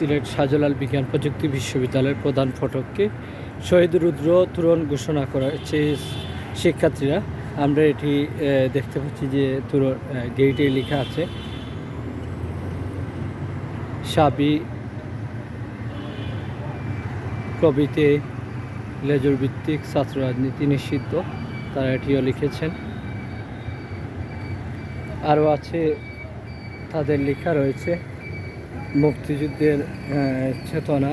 সিলেট শাহজালাল বিজ্ঞান প্রযুক্তি বিশ্ববিদ্যালয়ের প্রধান ফটককে শহীদ রুদ্র তুরন ঘোষণা করেছে শিক্ষার্থীরা। আমরা এটি দেখতে পাচ্ছি যে তুরন গেইটে লেখা আছে, সাবি কবিতে লেজুর ভিত্তিক ছাত্র রাজনীতি নিষিদ্ধ, তারা এটিও লিখেছেন। আরও আছে, তাদের লেখা রয়েছে মুক্তিযুদ্ধের চেতনা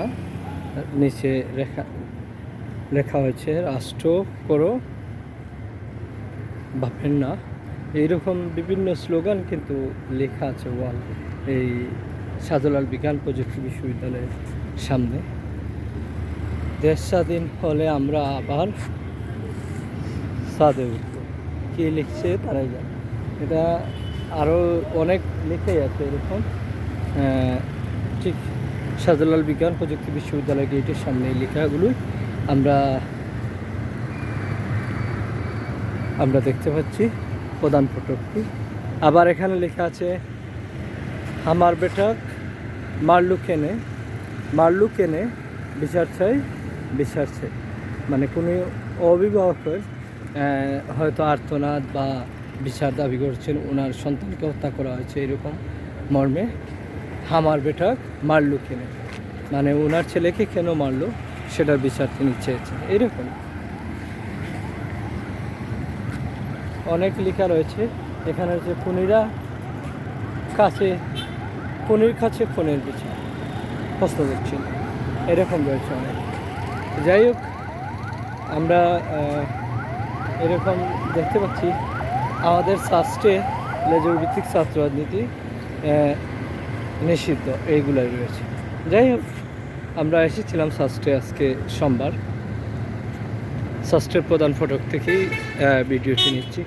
নিচে লেখা লেখা হয়েছে, রাষ্ট্র করো ভাবেন না। এইরকম বিভিন্ন স্লোগান কিন্তু লেখা আছে ওয়াল, এই শাহজালাল বিজ্ঞান প্রযুক্তি বিশ্ববিদ্যালয়ের সামনে। দেশ স্বাধীন হলে আমরা আবার সাদে উঠব। কে লিখছে তারাই জানে। এটা আরও অনেক লেখাই আছে এরকম। ঠিক, শাহজালাল বিজ্ঞান প্রযুক্তি বিশ্ববিদ্যালয় গেটের সামনে এই লেখাগুলোই আমরা আমরা দেখতে পাচ্ছি, প্রধান ফটকটি আবার এখানে লেখা আছে, আমার বেটা মারলু কেনে? মারলু কেনে? বিচার চাই বিচার চাই। মানে কোনো অভিভাবকের হয়তো আর্তনাদ বা বিচার দাবি করছেন, ওনার সন্তানকে হত্যা করা হয়েছে এরকম মর্মে। হামার বেটা মারলু কেনে? মানে ওনার ছেলেকে কেন মারলো? সেটার বিচার তিনি চেয়েছেন। এরকম। অনেক লেখা রয়েছে। এখানে যে খুনিরা কাছে, খুনির কাছে খুনের বিচার প্রশ্ন দিচ্ছেন এরকম রয়েছে অনেক। যাই হোক, আমরা এরকম দেখতে পাচ্ছি। আমাদের সাস্টে লেজুর ভিত্তিক ছাত্র রাজনীতি নিষিদ্ধ, এইগুলাই রয়েছে। যাই হোক, আমরা এসেছিলাম সাস্টে আজকে সোমবার। ষষ্ঠের প্রধান ফটক থেকেই ভিডিওটি নিচ্ছি।